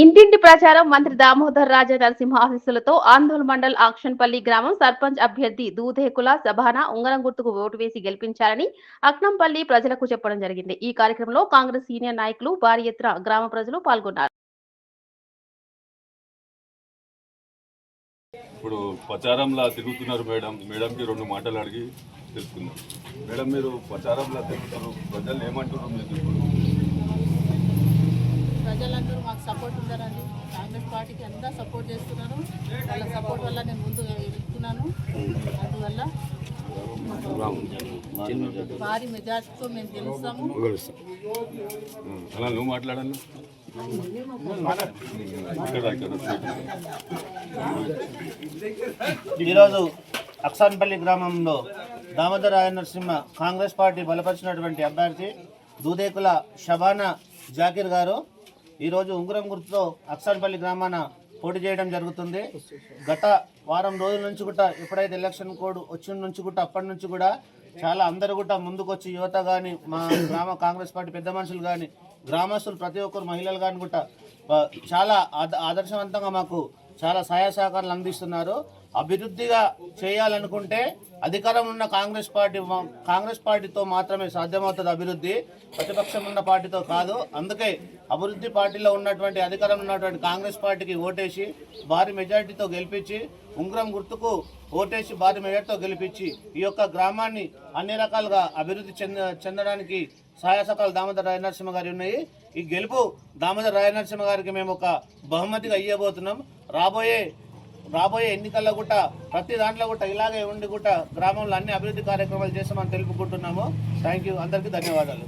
ఇంటింటి ప్రచారం మంత్రి దామోదర్ రాజ నరసింహ ఆశీస్సులతో ఆందోళన మండల్ ఆక్షన్పల్లి గ్రామం సర్పంచ్ అభ్యర్థి దూదేకుల సభాన ఉంగరం గుర్తుకు ఓటు వేసి గెలిపించాలని అక్నంపల్లి ప్రజలకు చెప్పడం జరిగింది. ఈ కార్యక్రమంలో కాంగ్రెస్ సీనియర్ నాయకులు భారీ ఎత్తున గ్రామ ప్రజలు పాల్గొన్నారు. ఇప్పుడు ప్రచారంలా తిరుగుతున్నారు మేడం. మేడంకి రెండు మాటలు అడిగి తెలుసుకుందాం. మేడం మీరు ప్రచారంలా తిరుగుతున్నారు. ప్రజలు ఏమంటున్నారు మీరు ఇప్పుడు? ప్రజలందరూ మాకు సపోర్ట్ ఉన్నారండి కాంగ్రెస్ పార్టీకి అంతా సపోర్ట్ చేస్తున్నాను. వాళ్ళ సపోర్ట్ వల్ల నేను ముందు వెళ్తున్నాను. అందువల్ల భారీ మెజార్టీతో మేము గెలుస్తాము. అలా నువ్వు మాట్లాడాలి ఈరోజు అక్సాన్పల్లి గ్రామంలో దామోదరాయ నరసింహ కాంగ్రెస్ పార్టీ బలపరిచినటువంటి అభ్యర్థి దూదేకుల షబానా జాకీర్ గారు ఈరోజు ఉంగరం గుర్తుతో అక్సాన్పల్లి గ్రామాన పోటీ చేయడం జరుగుతుంది. గత వారం రోజుల నుంచి కూడా ఎప్పుడైతే ఎలక్షన్ కోడ్ వచ్చిన నుంచి కూడా అప్పటి నుంచి కూడా చాలా అందరూ కూడా ముందుకొచ్చి యువత కానీ మా గ్రామ కాంగ్రెస్ పార్టీ పెద్ద మనుషులు కానీ గ్రామస్తులు ప్రతి ఒక్కరు మహిళలు కానీ కూడా చాలా ఆదర్శవంతంగా మాకు చాలా సహాయ సహకారాలు అందిస్తున్నారు. అభివృద్ధిగా చేయాలనుకుంటే అధికారం ఉన్న కాంగ్రెస్ పార్టీ కాంగ్రెస్ పార్టీతో మాత్రమే సాధ్యమవుతుంది అభివృద్ధి ప్రతిపక్షం ఉన్న పార్టీతో కాదు. అందుకే అభివృద్ధి పార్టీలో ఉన్నటువంటి అధికారం ఉన్నటువంటి కాంగ్రెస్ పార్టీకి ఓటేసి భారీ మెజార్టీతో గెలిపించి ఉంగరం గుర్తుకు ఓటేసి భారీ మెజార్టీతో గెలిపించి ఈ యొక్క గ్రామాన్ని అన్ని రకాలుగా అభివృద్ధి చెంద చెందడానికి సాయాసకాలు దామోదర రాయనరసింహ గారి ఉన్నాయి. ఈ గెలుపు దామోదర రాయనరసింహ గారికి మేము ఒక బహుమతిగా ఇవ్వబోతున్నాం రాబోయే రాబోయే ఎన్నికల్లో కూడా ప్రతి దాంట్లో కూడా ఇలాగే ఉండి కూడా గ్రామంలో అన్ని అభివృద్ధి కార్యక్రమాలు చేస్తామని తెలుపుకుంటున్నాము. థ్యాంక్ యూ అందరికీ ధన్యవాదాలు.